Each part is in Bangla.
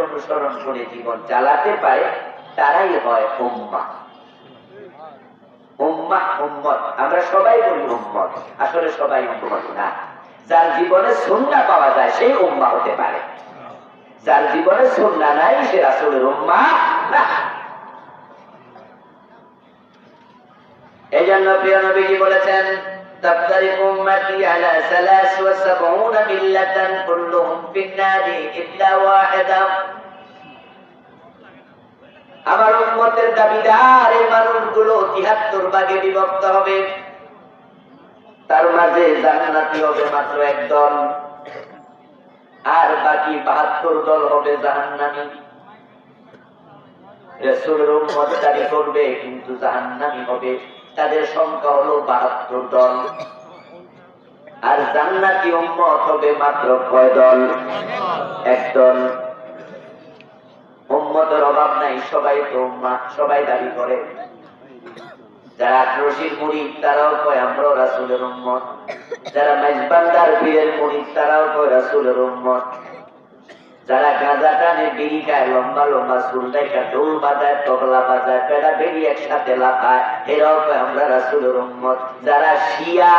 অনুসরণ করে জীবন চালাতে পারে, তারাই হয় উম্মত। আমরা সবাই বলি উম্মত। আসলে সবাই উম্মত না। যার জীবনে সুন্নাহ পাওয়া যায় সেই উম্মাহ হতে পারে। যার জীবনে সুন্নাহ নাই, সে রাসূলের উম্মাহ না। এই জন্য প্রিয় নবীজি বলেছেন تفترق أمتي على ثلاث وسبعون ملة كلهم في النار إلا واحدة আমার উম্মতের দাবিদার এই মানুষগুলো তিহাত্তর ভাগে বিভক্ত হবে তার মাঝে জান্নাতি হবে মাত্র এক দল আর বাকি বাহাত্তর দল হবে জাহান্নামী রসুলের উম্মত দাবি করবে কিন্তু জাহান্নামী হবে তাদের সংখ্যা হলো বাহাত্তর দল। আর জান্নাতি উম্মত হবে মাত্র কয় দল? এক দল। উম্মতের অভাব নাই, সবাই তো সবাই দাবি করে। যারা রশির মুড়ি তারাও কয়, আমরাও রাসুলের উম্মত। যারা মেজবান্দার বীরের মুড়ি তারাও কয়, রাসুলের উম্মত। যারা গাঁজা টানে, বিড়ি খায়, লম্বা লম্বা চুল দেখা ঢোল বাজায়, তবলা বাজায় পেড়া বেড়ি একসাথে লাফায়, এরাও আমরা রাসুলের উম্মত। যারা শিয়া,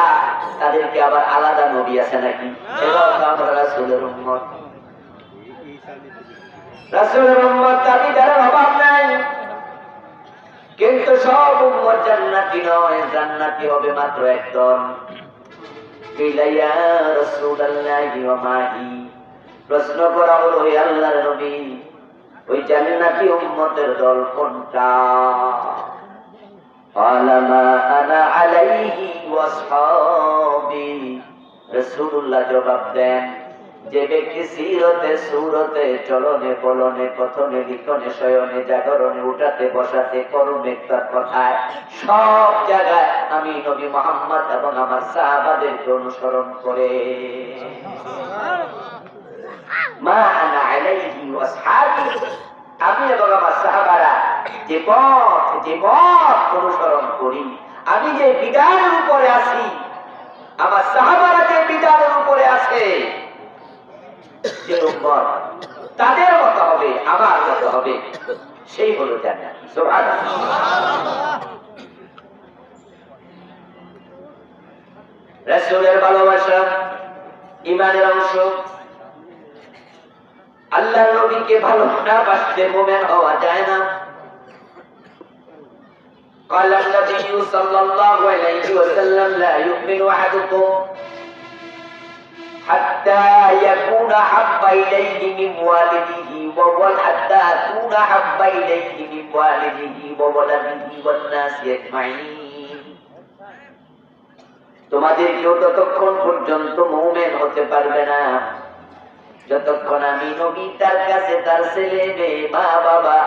তাদেরকে আবার আলাদা নবী আছে নাকি? এরাও আমরা রাসুলের উম্মত। রাসুলের উম্মত যারা অভাব নাই। কিন্তু সব উম্মত জান্নাতি নয়, জান্নাতি হবে মাত্র ওয়া মাহি। প্রশ্ন করা হলো ওই নবী, ওই জান্নাতি উম্মতের দল কোনটা? জবাব দেন, যে ব্যক্তি সিরতে, সুরতে, চলনে, বলনে লিখনে, শয়নে, জাগরণে, উঠাতে, বসাতে কর্মে তার কথায় সব জায়গায় আমি নবী মোহাম্মদ এবং আমার সাহাবাদেরকে অনুসরণ করে। মা আনা আলাইহি ওয়াসহাবি আমি এবং আমার সাহাবারা যে পথ যে পথ অনুসরণ করি, আমি যে বিদায়ের উপরে আছি, আমার সাহাবারা যে বিদায়ের উপরে আছে তাদের মতো হবে, আমার মতো হবে, সেই হলো জান্নাত। ভালোবাসা ইমানের অংশ আল্লাহ নবীকে ভালো না বাসলে মোমেন হওয়া যায় না قال النبي صلى الله عليه وسلم لا يؤمن أحدكم حتى يكون حب إليه من والده وول حتى أكون حب إليه من والده وولده والناس أجمعين তোমাদের কেউ ততক্ষণ পর্যন্ত মৌমেন হতে পারবে না যতক্ষণ আমি নবী, তার কাছে তার ছেলে মেয়ে, মা, বাবা,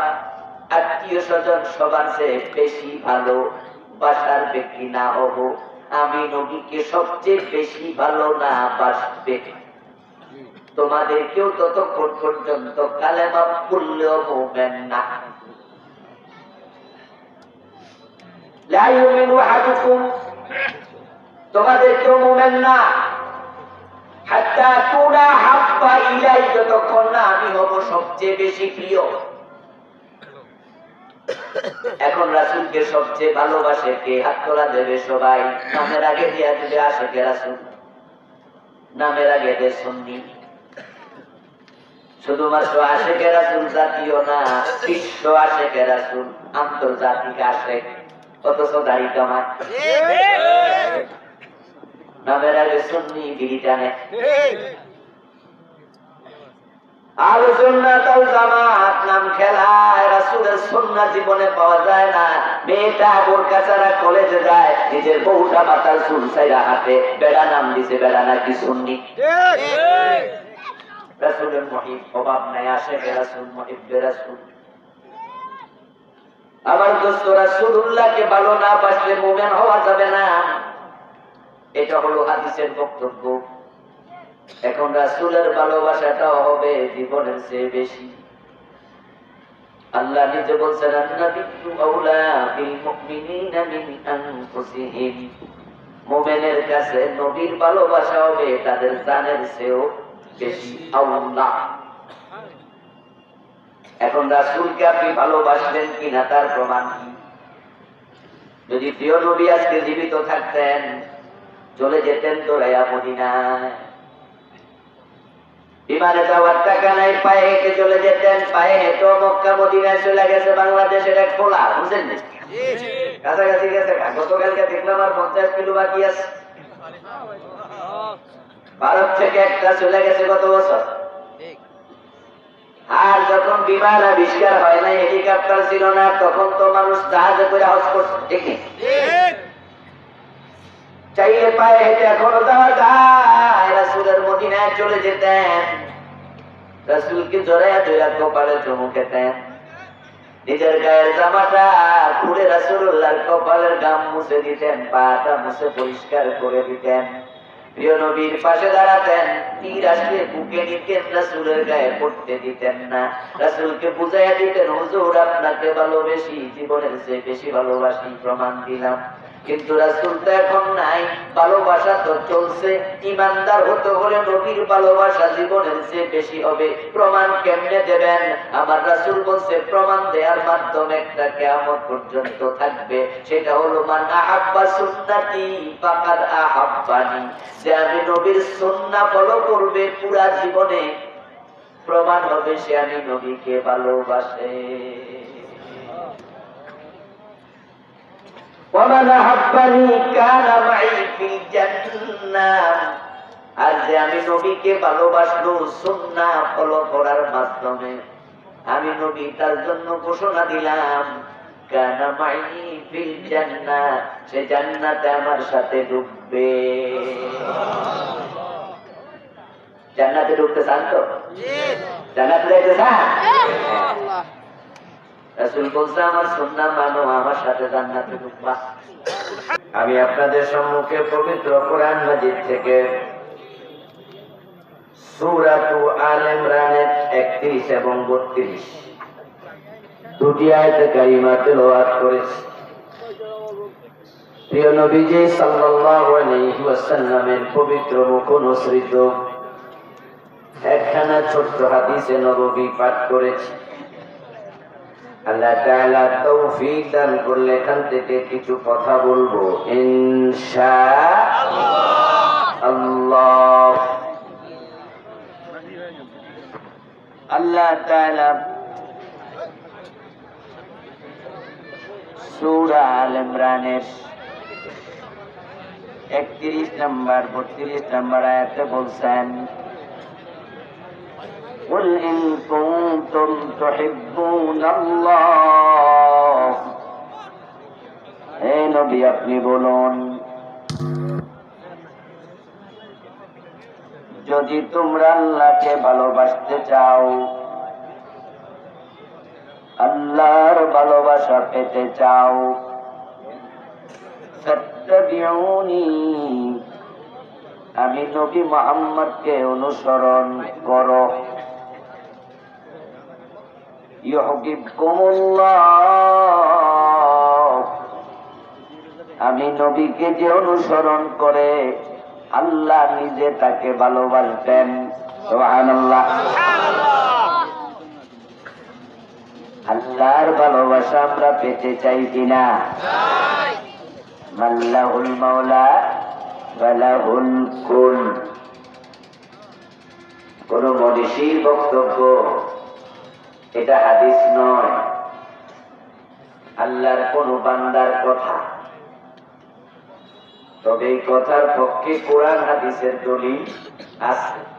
আত্মীয় স্বজন সবার চেয়ে বেশি ভালো, বাসার ব্যক্তি না হব। আমি নবীকে সবচেয়ে বেশি ভালো না বাসবে। তোমাদের কেউ ততক্ষণ পর্যন্ত কালেমা পড়লেও মোমেন না। তোমাদের কেউ মোমেন না। এখন রাসুলকে সবচেয়ে ভালোবাসে কে? হাত তোলা দেবে সবাই। নামের আগে দিয়া দেবে রাসুল। নামের আগে দে শুধুমাত্র আসে কে রাসুল জাতীয় না, বিশ্ব আসে কে রাসুল, আন্তর্জাতিক আসে অথচ দাড়ি কামায় নামের আগে সুন্নি বিড়ি টানে। আলু সুন্নাত জামাত নাম খেলায় রাসূলের সুন্নাহ জীবনে পাওয়া যায় না। বোরকা ছাড়া কলেজে যায় নিজের চুল ছাইরা হাতে বেড়া নাম দিছে বেড়া নাকি সুন্নি। রাসূলের মহিব অভাব নাই আসে রাসূল মহিব রাসূল। আমার দোস্ত রাসূলুল্লাহকে ভালো না বাসলে মুমিন হওয়া যাবে না। এটা হলো হাদিসের বক্তব্য। এখন রাসূলের ভালোবাসাটাও হবে জীবনের চেয়ে বেশি। আল্লাহ নিজে বলছেন মিন মুমিনের কাছে নবীর ভালোবাসা হবে, তাদের জানের চেয়েও বেশি আউলা। এখন রাসূলকে আপনি ভালোবাসলেন কিনা তার প্রমাণ কি? যদি প্রিয় নবী আজকে জীবিত থাকতেন চলে যেতেন তো রায়া মদিনায়। বিমানে যাওয়ার টাকা নাই, পায়ে হেঁটে চলে যেতেন, পায়ে হেঁটো মক্কা মদিনায় চলে গেছে বাংলাদেশের এক খোলা বুঝলেন কাছাকাছি গেছে, গতকালকে দেখলাম আর পঞ্চাশ কিলো বাকি আছে। ভারত থেকে একটা চলে গেছে গত বছর। আর যখন বিমান আবিষ্কার হয় না হেলিকপ্টার ছিল না, তখন তো মানুষ জাহাজে করে হাউস করছে, ঠিক চাইলে পায়ে হেঁটে এখনও যাওয়া যায়। রাসুলের মদিনায় চলে যেতেন। রাসুলকে জড়াইয়া ধরে কপালে চমু খেতেন। নিজের গায়ের জামাটা খুলে রাসুল্লাহর কপালের গাম মুছে দিতেন, পাটা মুছে পরিষ্কার করে দিতেন। প্রিয় নবীর পাশে দাঁড়াতেন, তীর আসলে বুকে নিতেন, রাসুলের গায়ে পড়তে দিতেন না। রাসুলকে বুঝাইয়া দিতেন, হুজুর, আপনাকে ভালোবেসি, জীবনের চেয়ে বেশি ভালোবাসি, প্রমাণ দিলাম। কিন্তু রাসুল তো এখন নাই, ভালোবাসা তো চলছে। ইমানদার হতে হলে নবীর ভালোবাসা জীবনের চেয়ে বেশি হবে। প্রমাণ কেমনে দেবেন? আমার রাসুল বলছে, প্রমাণ দেওয়ার মাধ্যমে একটা কেমন পর্যন্ত থাকবে। সেটা হলো, মান আহাব্বা সুন্নাতি ফাকাদ আহাব্বানি। যে আমি নবীর সুন্নাহ ফলো করবে পুরা জীবনে, প্রমাণ হবে সে আমি নবীকে ভালোবাসে। ومن أحبني كان معي في الجنة আর যে আমি নবীকে ভালোবাসলো সুন্না ফলো করার মাধ্যমে আমি নবী তার জন্য ঘোষণা দিলাম কানা মাই ফিল জান্নাহ সে জান্নাতে আমার সাথে ঢুকবে জান্নাতে ঢুকতে চান তো জান্নাতে যাইতে চান আমি আপনাদের সম্মুখে পবিত্র কোরআন মাজিদ থেকে সূরাতু আল ইমরানের 31 এবং 32 দুটি আয়াতে কারিমা তেলাওয়াত করেছি। প্রিয় নবীজি সাল্লাল্লাহু পবিত্র মুখ অনুসৃত একখানা ছোট্ট হাদিসে নববী পাঠ করেছি। আল্লাহ তাআলা তৌফিক দান করলে এখান থেকে কিছু কথা বলব। ইনশাআল্লাহ। আল্লাহ। তাআলা সূরা আল ইমরানের 31 নম্বর 32 নম্বর আয়াতে বলছেন قل إن كنتم تحبون الله হে নবী আপনি বলুন যদি তোমরা আল্লাহকে ভালোবাসতে চাও আল্লাহর ভালোবাসা পেতে চাও ফাত্তাবিউনি আমি নবী মোহাম্মদকে অনুসরণ করো ইউহিব্বুকুমুল্লাহ আমি নবীকে যে অনুসরণ করে আল্লাহ নিজে তাকে ভালোবাসতেন। আল্লাহর ভালোবাসা আমরা পেতে চাই কিনা? মাল্লাহুল মাওলা ওয়ালাহুল কুল। কোন মনীষীর বক্তব্য এটা হাদিস নয়। আল্লাহর কোন বান্দার কথা। তবে এই কথার পক্ষে কোরআন হাদিসের দলিল আছে।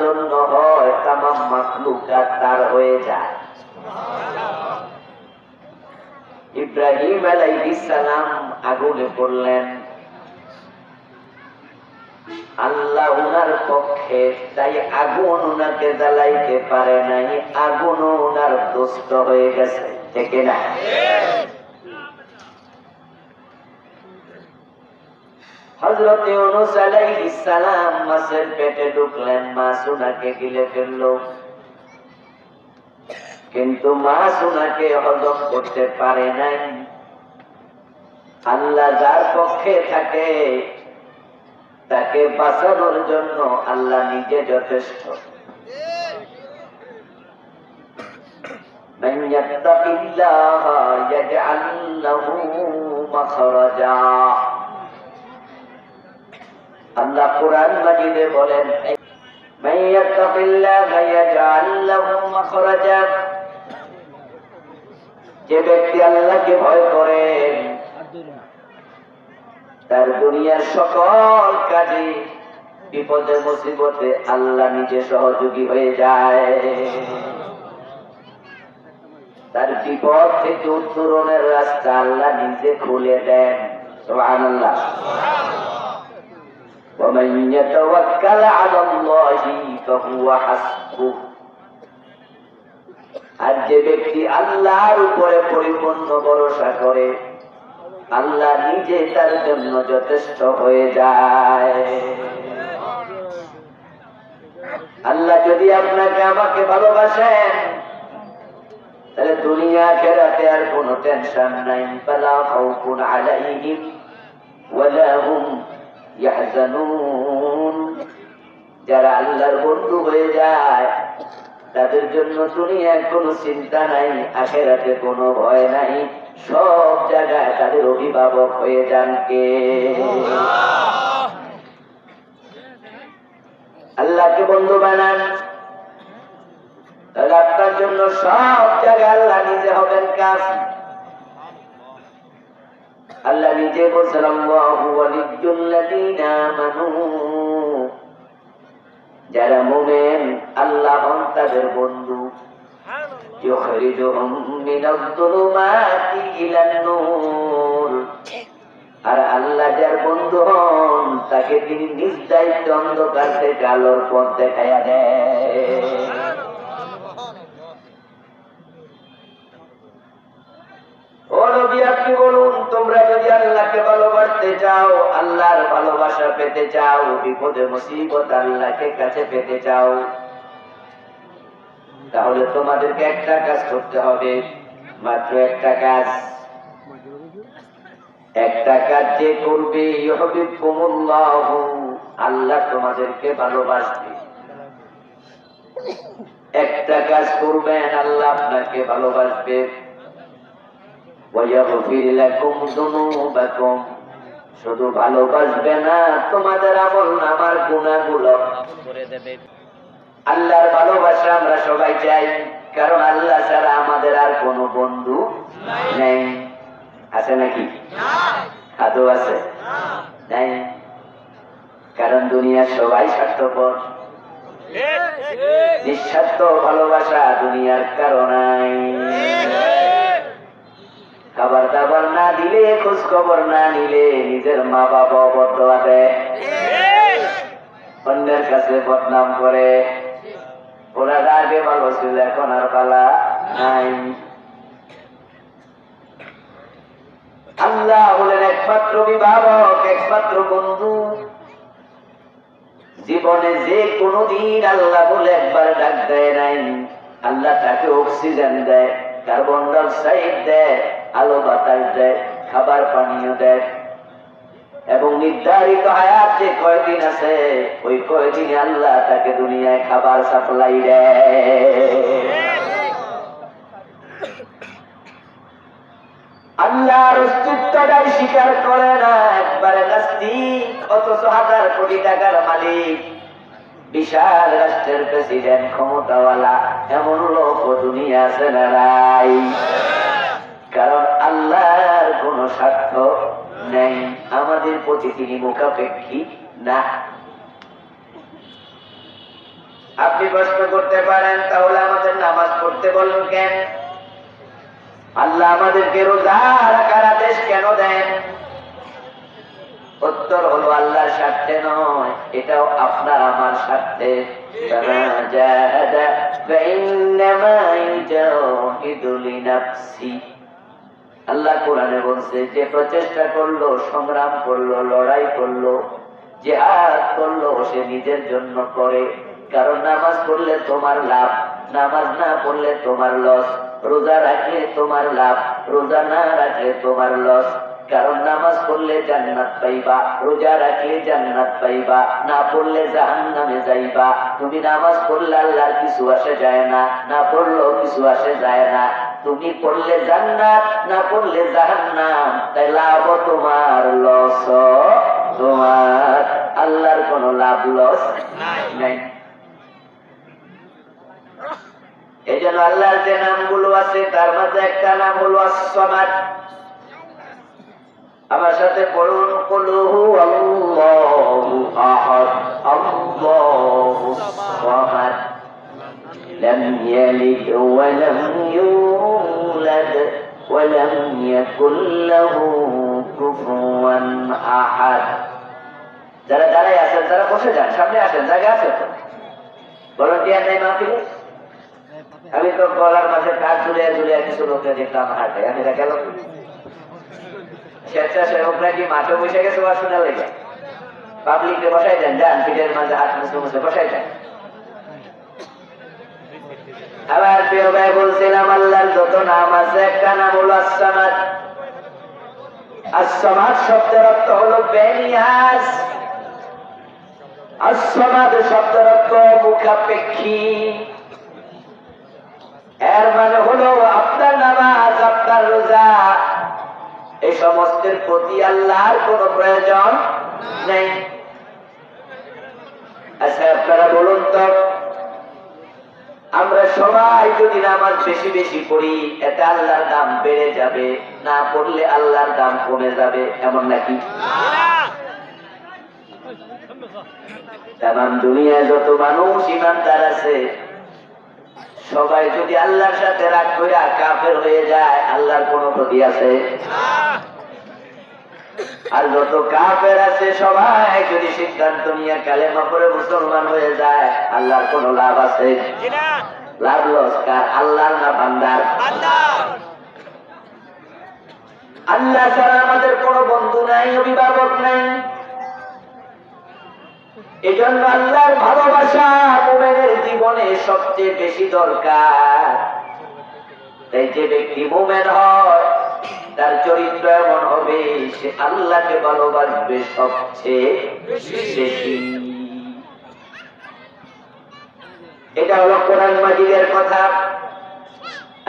জন্য হয় তার হয়ে যায়। ইব্রাহিম সালাম আগুনে পড়লেন। আল্লাহ উনার পক্ষে তাই আগুন উনাকে জ্বালাইতে পারে নাই, আগুন উনার দুষ্ট হয়ে গেছে, ঠিক না হজরত ইউনুস আলাইহিস সালাম মাছের পেটে ঢুকলেন, মাছ উনাকে গিলে ফেলল। কিন্তু মা সোনাকে হজম করতে পারে নাই। আল্লাহ যার পক্ষে থাকে, তাকে বাঁচানোর জন্য আল্লাহ নিজে যথেষ্ট। আল্লাহ কোরআন মাজিদে বলেন যে ব্যক্তি আল্লাহকে ভয় করেন তার দুনিয়ার সকল কাজে বিপদে মুসিবতে আল্লাহ নিজে সহযোগী হয়ে যায় তার বিপদ থেকে উত্তরণের রাস্তা আল্লাহ নিজে খুলে দেন সুবহানাল্লাহ ومن يتوكل على الله فهو حسبه আর যে ব্যক্তি আল্লাহর উপরে পরিপূর্ণ ভরসা করে, আল্লাহ নিজে তার জন্য যথেষ্ট হয়ে যায়। আল্লাহ যদি আপনাকে আমাকে ভালোবাসেন, তাহলে দুনিয়া খেরাতে আর কোনো টেনশন নাই। ফালা খাউফুন আলাইহিম ওয়ালা যারা আল্লাহর বন্ধু হয়ে যায় তাদের জন্য দুনিয়ার কোনো চিন্তা নাই, আখেরাতে কোনো ভয় নাই। সব জায়গায় তাদের অভিভাবক হয়ে যান কে? আল্লাহকে বন্ধু বানান। তাহলে আপনার জন্য সব জায়গায় আল্লাহ নিজে হবেন কাজ। আল্লাহ নিজে বলছেন যারা মুমিন আল্লাহ হন তাদের বন্ধু আর আল্লাহ যার বন্ধু হন, তাকে তিনি নিজ দায়িত্ব অন্ধকার থেকে আলোর পথ দেখাইয়া দেয়। বলুন, তোমরা যদি আল্লাহকে ভালোবাসতে চাও, আল্লাহর ভালোবাসা পেতে চাও, বিপদে, মুসিবত আল্লাহকে কাছে পেতে চাও তাহলে তোমাদেরকে একটা কাজ করতে হবে। মাত্র একটা কাজ। একটা কাজ যে করবে আল্লাহ তোমাদেরকে ভালোবাসবে। একটা কাজ করবেন, আল্লাহ আপনাকে ভালোবাসবে। শুধু ভালোবাসবে না, তোমাদের আমল আমার গুণাগুলো। করে দেবে আল্লাহর ভালোবাসা আমরা সবাই চাই, কারণ আল্লাহ ছাড়া আমাদের আর কোনো বন্ধু নেই। আছে নাকি? আদৌ আছে? নাই। কারণ দুনিয়ার সবাই স্বার্থপর। নিঃস্বার্থ ভালোবাসা দুনিয়ার কারণাই। খাবার দাবার না দিলে খোঁজ খবর না নিলে নিজের মা বাবা বদলা দেয় অন্যের কাছে বদনাম করে। ওরা আগে ভালো ছিল এখন আর পালা নাই। আল্লাহ হলেন একমাত্র বিভাবক একমাত্র বন্ধু। জীবনে যে কোনো দিন আল্লাহ বলে একবার ডাক দেয় নাই। আল্লাহ তাকে অক্সিজেন দেয় কার্বন ডাইঅক্সাইড দেয়, আলো বাতাস দেয়, খাবার পানীয় দেয়। এবং নির্ধারিত হায়াত যে কয়দিন আছে, ওই কয়দিন আল্লাহ তাকে দুনিয়ায় খাবার সাপ্লাই দেয়। আল্লাহর অস্তিত্বটাই স্বীকার করে না, একবারে নাস্তিক, অথচ হাজার কোটি টাকার মালিক। বিশাল রাষ্ট্রের প্রেসিডেন্ট, ক্ষমতাওয়ালা, এমন লোক দুনিয়া আছে না নাই। কারণ আল্লাহর কোন স্বার্থ নেই। আমাদের প্রতি তিনি মুখাপেক্ষী না। আপনি প্রশ্ন করতে পারেন, তাহলে আমাদের নামাজ পড়তে বলুন কেন? আল্লাহ আমাদেরকে রোজা রাখার আদেশ কেন দেন? উত্তর হলো আল্লাহর স্বার্থে নয়, এটাও আপনার আমার স্বার্থে। আল্লাহ কোরআনে বলছে, যে প্রচেষ্টা করল, সংগ্রাম করল, লড়াই করল, জেহাদ করল, সে নিজের জন্য করে। কারণ নামাজ পড়লে তোমার লাভ, নামাজ না পড়লে তোমার লস, রোজা রাখলে তোমার লাভ, রোজা না রাখলে তোমার লস। কারণ নামাজ পড়লে জান্নাত পাইবা, রোজা রাখলে জান্নাত পাইবা, না পড়লে জাহান্নামে যাইবা। তুমি নামাজ পড়লে আল্লাহর কিছু আসে যায় না না পড়লেও কিছু আসে যায় না। তুমি পড়লে জান্নাত, না পড়লে জাহান্নাম, তাই লাভ তোমার লস তোমার। আল্লাহর কোনো লাভ লস নাই। এই জন্য আল্লাহর যে নামগুলো আছে, তার মাঝে একটা নাম হলো আসমাদ আমার সাথে পড়ুন, কুলহু আল্লাহু আহাদ, আল্লাহু সামাদ। لم يلد ولم يولد ولم يكن له كفوا احد যারা দাঁড়াই আছেন তারা বসে যান সামনে আসেন জায়গা আছে তো ভলান্টিয়ার নেই মাহফিলে আমি তো গলার মাঝে কাজ ঝুলিয়ে ঝুলিয়ে কিছু লোককে দেখলাম হাটে আমি এটা গেল স্বেচ্ছাসেবকরা কি মাঠে বসে গেছে বা শোনা লেগে পাবলিককে বসাই দেন যান পিঠের মাঝে হাত মুছে মুছে বসাই দেন আবার প্রিয় ভাই বলছিলাম, আল্লাহর যত নাম আছে, একটা নাম হলো আসসামাদ। আসসামাদ শব্দের অর্থ হলো বেনিয়াস আসসামাদ শব্দের অর্থ মুখাপেক্ষী। এর মানে হলো আপনার নামাজ, আপনার রোজা। এই সমস্তের প্রতি আল্লাহর কোন প্রয়োজন নেই। আচ্ছা আপনারা বলুন তো আমরা সবাই যদি নামাজ বেশি বেশি পড়ি, এতে আল্লাহর দাম বেড়ে যাবে। না পড়লে আল্লাহর দাম কমে যাবে, এমন নাকি? তাম দুনিয়ায় যত মানুষ ইমানদার আছে, সবাই যদি আল্লাহর সাথে রাগ করে কাফের হয়ে যায়, আল্লাহর কোনো ক্ষতি আছে? আর যত কাফের আছে সবাই যদি সিদ্ধান্ত নিয়ে কালেমা করে মুসলমান হয়ে যায়, আল্লাহর কোনো লাভ আছে? লাভ লস কার? আল্লাহর না বান্দার? আল্লাহ ছাড়া আমাদের কোনো বন্ধু নাই, অভিভাবক নাই। এজন্য আল্লাহর ভালোবাসা মোমেনের জীবনে সবচেয়ে বেশি দরকার। তাই যে ব্যক্তি মোমেন হয় তার চরিত্র এমন হবে সে আল্লাহকে ভালোবাসবে সবচেয়ে বেশি এটা হলো কোরআন মাজিদের কথা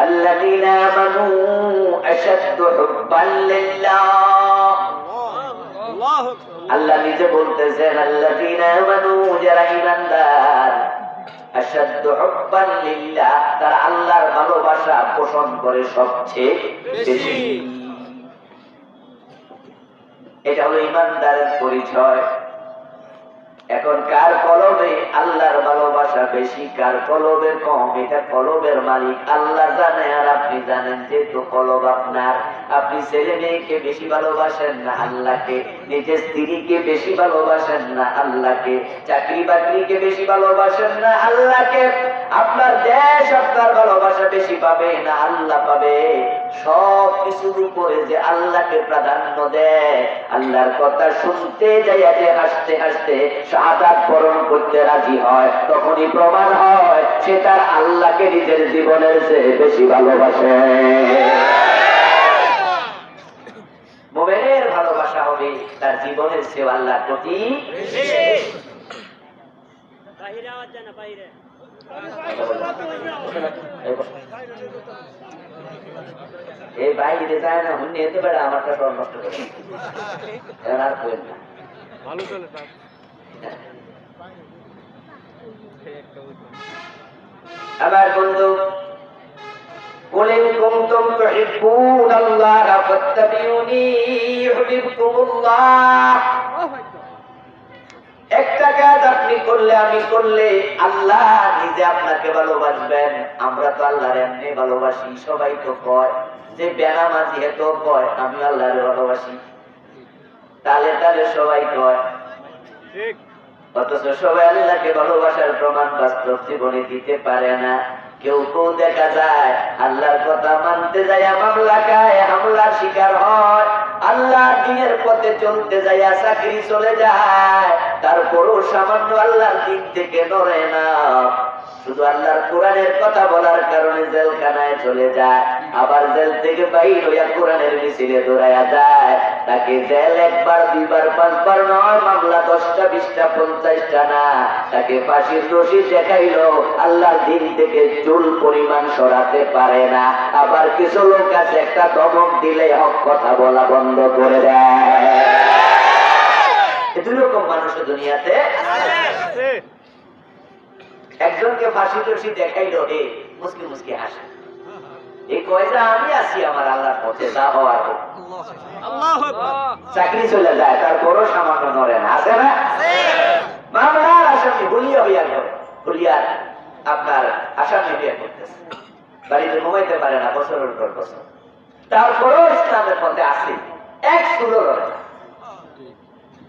الذين آمنوا أشد حبا لله আল্লাহ নিজে বলতেছেন আল্লাযীনা আমানু যারা ঈমানদার আশাদ্দ হুব্বান লিল্লাহ তারা আল্লাহর ভালোবাসা পোষণ করে সবচেয়ে বেশি এটা হলো ঈমানদারের পরিচয়। এখন কার কলবে? আল্লাহর ভালোবাসা বেশি, কার কলবে কম? এটা কলবের মালিক। আল্লাহ জানে আর আপনি জানেন যেহেতু কলব আপনার। আপনি ছেলে মেয়েকে বেশি ভালোবাসেন না আল্লাহকে। নিজের স্ত্রীকে বেশি ভালোবাসেন না আল্লাহকে। চাকরি বাকরিকে বেশি ভালোবাসেন না আল্লাহকে। আপনার দেশ আপনার ভালোবাসা বেশি পাবে না, আল্লাহ পাবে। সব কিছুর উপরে যে আল্লাহকে প্রাধান্য দেয়, আল্লাহর কথা শুনতে যাইয়া যে হাসতে হাসতে শাহাদাত বরণ করতে রাজি হয়, তখনই প্রমাণ হয় সে তার আল্লাহকে নিজের জীবনের চেয়ে বেশি ভালোবাসে। মোমেনের ভালোবাসা হবে, তার জীবনের চেয়ে আল্লাহর প্রতি বাহিরে আওয়াজ যায় না, বাহিরে। এই বাইরে যায় না হুন্নি এতে বেড়া আমারটা সব নষ্ট করে এখন আর করেন না ভালো চলে স্যার আমার বন্ধু قل إن كنتم تحبون الله فاتبعوني يحببكم الله একটা কাজ আপনি করলে আমি করলে আল্লাহ নিজে আপনাকে ভালোবাসবেন। আমরা তো আল্লাহর এমনি ভালোবাসি, সবাই তো কয়। যে বেনামাজি হেত কয়, আমি আল্লাহরে ভালোবাসি। তালে তালে সবাই কয়। অথচ সবাই আল্লাহকে ভালোবাসার প্রমাণ বাস্তব জীবনে দিতে পারে না। কেউ কেউ দেখা যায়, আল্লাহর কথা মানতে যায়, মামলা খায়, হামলার শিকার হয়। আল্লাহ দিনের পথে চলতে যায় চাকরি চলে যায়, তারপরও সামান্য আল্লাহর দিক থেকে নড়ে না। শুধু আল্লাহর কোরআনের কথা বলার কারণে জেলখানায় চলে যায়। আবার জেল থেকে বাইর হইয়া কোরআনের মিছিলে দৌড়াইয়া যায়। তাকে জেল একবার, দুইবার, পাঁচবার নয়, মামলা দশটা, বিশটা, পঞ্চাশটা না। তাকে ফাঁসির রশি দেখাইলো, আল্লাহর দিন থেকে চুল পরিমাণ সরাতে পারে না। আবার কিছু লোক আছে, একটা দমক দিলে হক কথা বলা বন্ধ করে দেয়। দুই রকম মানুষ দুনিয়াতে একজনকে ফাঁসি রশি দেখাইলো হে মুসকি মুসকি হাসে। এই কয়টা আমি আছি আমার আল্লাহর পথে যা হওয়ার চাকরি চলে যায় তারপরও সামান্য আছে না? মামলার আসামি বলিয়া হইয়া আপনার আসামি করতেছে। বাড়িতে ঘুমাইতে পারে না বছরের পর বছর। তারপরেও ইসলামের পথে আসি এক সুরও না।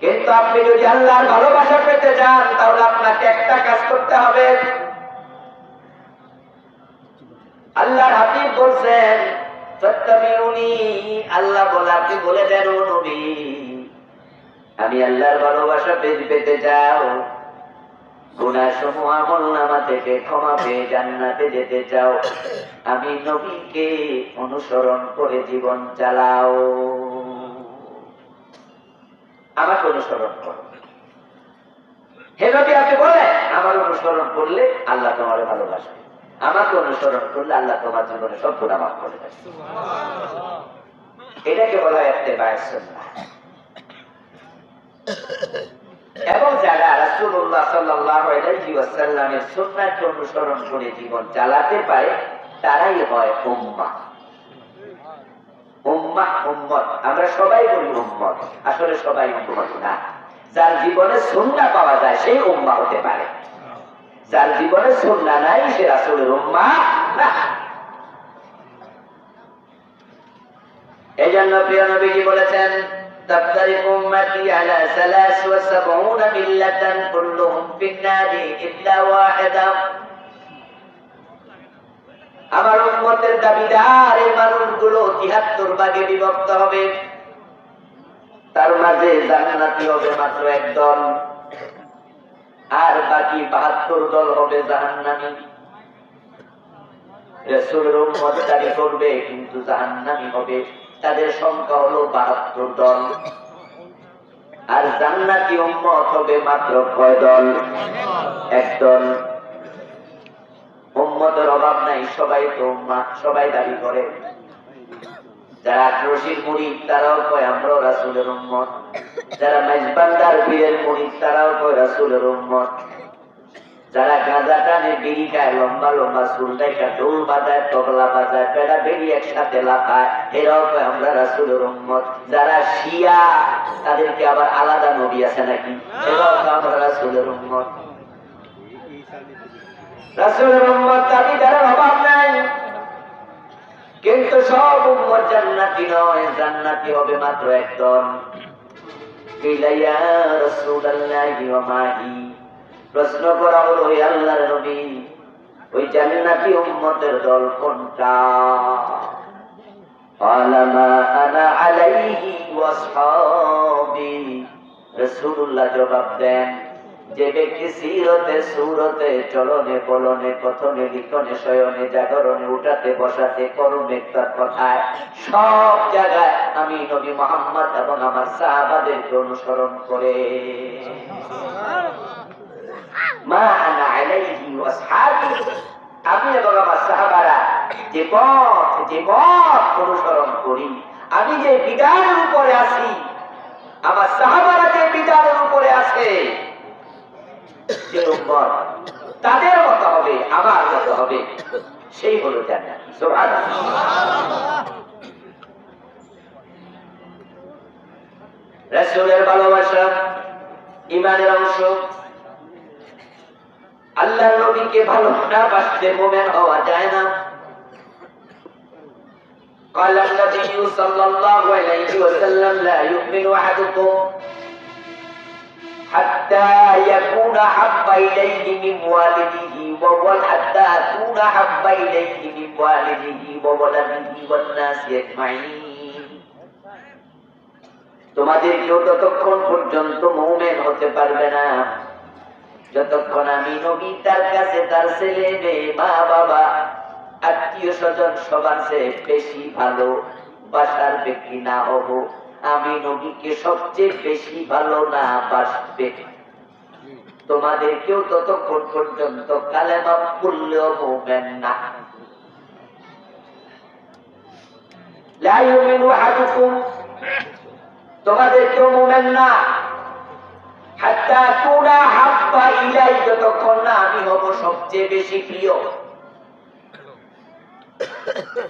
কিন্তু আপনি যদি আল্লাহর ভালোবাসা পেতে চান, তাহলে আপনাকে একটা কাজ করতে হবে। আল্লাহর হাবিব বলছেন আল্লাহ বলে আপনি বলে দেন নবী? আমি আল্লাহর ভালোবাসা পেতে চাও। গুণাসমূহ আমল নামা থেকে ক্ষমা পেয়ে জান্নাতে যেতে চাও। আমি নবীকে অনুসরণ করে জীবন চালাও। আমাকে অনুসরণ করো। হে আপনি বলে আমার অনুসরণ করলে আল্লাহ তোমার ভালোবাসবে। আমাকে অনুসরণ করলে আল্লাহ তোমার জীবনে সব গুণা মাফ করে এটাকে বলা হয় এবং যারা রাসূলুল্লাহ সাল্লাল্লাহু আলাইহি ওয়াসাল্লামের সুন্নাহকে অনুসরণ করে জীবন চালাতে পারে তারাই হয় উম্মাহ। উম্মাহ উম্মত আমরা সবাই বলি উম্মত আসলে সবাই উম্মত না যার জীবনে সুন্নাহ পাওয়া যায় সেই উম্মাহ হতে পারে যার জীবনে সুন্নাহ নাই সে রাসূলের উম্মাহ না এই জন্য প্রিয় নবীজি বলেছেন تفترق أمتي على ثلاث وسبعون ملة كلهم في النار إلا واحدة আমার উম্মতের দাবিদার এই মানুষগুলো তিহাত্তর ভাগে বিভক্ত হবে। তার মাঝে জান্নাতি হবে মাত্র এক দল আর বাকি বাহাত্তর দল হবে জাহান্নামী। রসুলের উম্মত দাবি করবে, কিন্তু জাহান্নামী হবে। তাদের সংখ্যা হলো বাহাত্তর দল। আর জান্নাতি উম্মত হবে মাত্র কয় দল? এক দল উম্মতের অভাব নাই সবাই তো সবাই দাবি করে। যারা রশির মুড়ি তারাও কয়, আমরাও রাসুলের উম্মত। যারা মেজবান্দার বীরের মুড়ি তারাও কয়, রাসুলের উম্মত। যারা গাঁজা টানে বিড়ি খায়, লম্বা লম্বা চুল দেখা ঢোল বাজায়, তবলা বাজায় পেড়া বেড়ি একসাথে লাফায়, এরাও কয়, আমরা রাসুলের উম্মত। যারা শিয়া, তাদেরকে আবার আলাদা নবী আছে নাকি? এরাও আমরা রাসুলের উম্মত। কিন্তু সব উম্মর জান্নাতি নয়, জান্নাতি হবে মাত্র একদল। প্রশ্ন করা হলো ওই আল্লাহ নবী, ওই জান্নাতি উম্মতের দল কোনটা? আলামা আনা জবাব দেন যে ব্যক্তি সিরতে, সুরতে চলনে বলনে কথনে লিখনে, শয়নে, জাগরণে, উঠাতে, বসাতে কর্মে তার কথায়। সব জায়গায় আমি নবী মোহাম্মদ এবং আমার সাহাবাদেরকে অনুসরণ করে। আমি এবং আমার সাহাবারা যে পথ যে পথ অনুসরণ করি। আমি যে বিদায়ের উপরে আছি, আমার সাহাবারা যে বিদায়ের উপরে আছে যে উম্মত তাদের মতো হবে আমার মতো হবে সেই হলো জান্নাত সুবহানাল্লাহ রাসূলের ভালোবাসা ইমানের অংশ আল্লাহ নবীকে ভালো না বাসতে মোমেন হওয়া যায় না قال النبي صلى الله عليه وسلم لا يؤمن أحدكم حتى يكون حب إليه من والده وولد حتى أكون حب إليه من والده وولده والناس أجمعين তোমাদের কেউ ততক্ষণ পর্যন্ত মৌমেন হতে পারবে না যতক্ষণ আমি নবী তার কাছে তার ছেলে মেয়ে মা বাবা আত্মীয় স্বজন সবার চেয়ে বেশি ভালো বাসার ব্যক্তি না হব আমি নবীকে সবচেয়ে বেশি ভালো না বাসবে। তোমাদের কেউ ততক্ষণ পর্যন্ত কালেমা পড়লেও মোমেন না। তোমাদের কেউ মোমেন না। যতক্ষণ না আমি হব সবচেয়ে বেশি প্রিয়।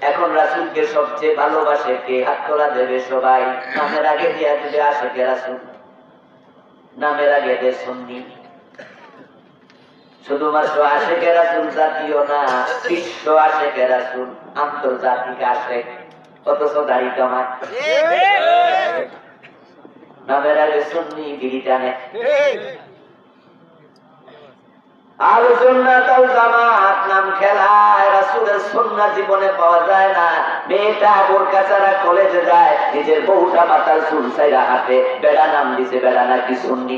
এখন রাসুলকে সবচেয়ে ভালোবাসে কে? হাত তোলা দেবে সবাই। নামের আগে দিয়া দিবে আশেকে রাসুল। নামের আগে দে সন্নি। শুধুমাত্র আশেকে রাসুল জাতীয় না বিশ্ব আশেকে রাসুল আন্তর্জাতিক আশেক। অথচ দাড়ি কামায় নামের আগে সুন্নি বিড়ি টানে। জামাত নাম খেলায় রাসূলের সুন্নাহ জীবনে পাওয়া যায় না। মেয়েটা বোরকা ছাড়া কলেজে যায় নিজের বউটা মাথার চুল ছাইরা হাতে বেড়া নাম দিছে বেড়া নাকি সুন্নি।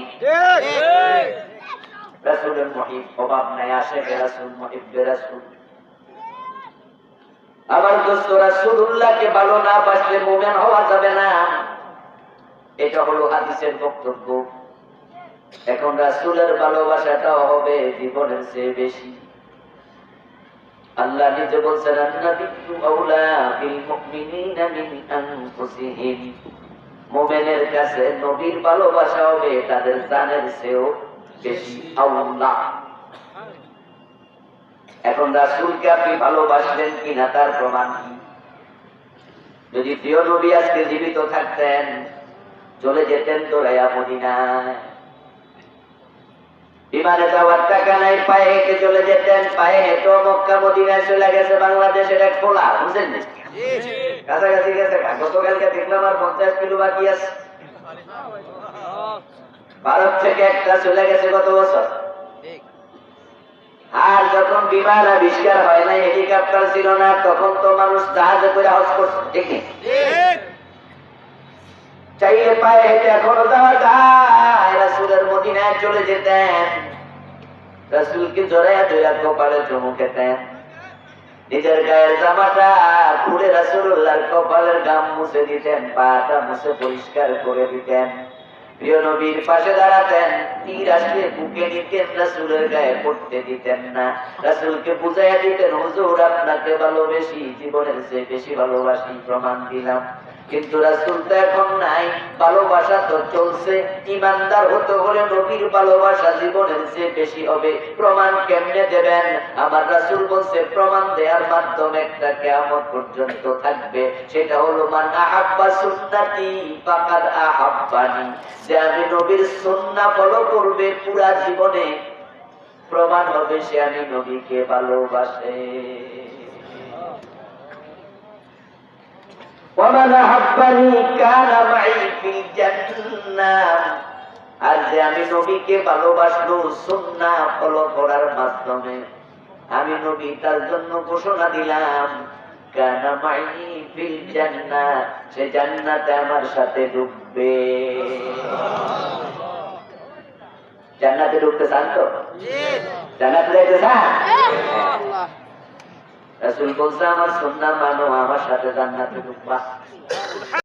রাসূলের মহিব অভাব নাই আসে রাসূল মহিব রাসূল। আমার দোস্ত রাসূলুল্লাহকে ভালো না বাসলে মুমিন হওয়া যাবে না। এটা হলো হাদিসের বক্তব্য। এখন রাসূলের ভালোবাসাটাও হবে জীবনের চেয়ে বেশি। আল্লাহ নিজে বলছেন মিন মুমিনের কাছে নবীর ভালোবাসা হবে, তাদের জানের চেয়েও বেশি আউলা এখন রাসূলকে আপনি ভালোবাসলেন কিনা তার প্রমাণ কি? যদি প্রিয় নবী আজকে জীবিত থাকতেন, চলে যেতেন তো তোরাইয়া মদিনায়। বিমানে যাওয়ার টাকা নাই, পায়ে হেঁটে চলে যেতেন, পায়ে হেঁটেও মক্কা, মদিনায় চলে গেছে, বাংলাদেশ এটা খোলা, বুঝলেন? কাছাকাছি গেছে গতকালকে দেখলাম আর পঞ্চাশ কিলো বাকি আছে ভারত থেকে একটা চলে গেছে গত বছর আর যখন বিমান আবিষ্কার হয় না হেলিকপ্টার ছিল না, তখন তো মানুষ জাহাজে করে হজ করছে, ঠিক? চাইলে পায়ে হেঁটে এখনও যাওয়া রাসুলের মদিনায় চলে যেতেন। রাসুলকে জড়াইয়া কপালে খেতেন। নিজের গায়ের জামাটা খুলে রাসুল্লাহর কপালের গাম মুছে দিতেন, পাটা মুছে পরিষ্কার করে দিতেন। প্রিয় নবীর পাশে দাঁড়াতেন, তীর আসলে বুকে নিতেন, রাসুলের গায়ে পড়তে দিতেন না। রাসুলকে বুঝাইয়া দিতেন, হুজুর, আপনাকে ভালোবেসি, জীবনের চেয়ে বেশি ভালোবাসি, প্রমাণ দিলাম। কিন্তু রাসুল তো এখন নাই, ভালোবাসা তো চলছে। ইমানদার হতে হলে নবীর ভালোবাসা জীবনের চেয়ে বেশি হবে। প্রমাণ কেমনে দেবেন? আমার রাসুল বলছে, প্রমাণ দেওয়ার মাধ্যমে একটা কেমন পর্যন্ত থাকবে। সেটা হলো, মান আহাব্বা সুন্নাতি ফাকাদ আহাব্বানি। যে আমি নবীর সুন্নাহ ফলো করবে পুরা জীবনে, প্রমাণ হবে সে আমি নবীকে ভালোবাসে। ومن أحبني كان معي في الجنة আর যে আমি নবীকে ভালোবাসলো সুন্নাহ ফলো করার মাধ্যমে আমি নবী তার জন্য ঘোষণা দিলাম কানা মাই ফিল জান্নাত সে জান্নাতে আমার সাথে ঢুকবে জান্নাতে ঢুকতে চান তো জান্নাতে যেতে চান রাসূল বলছে আমার সুন্নাহ মানো আমার সাথে জান্নাতে ঢুকবা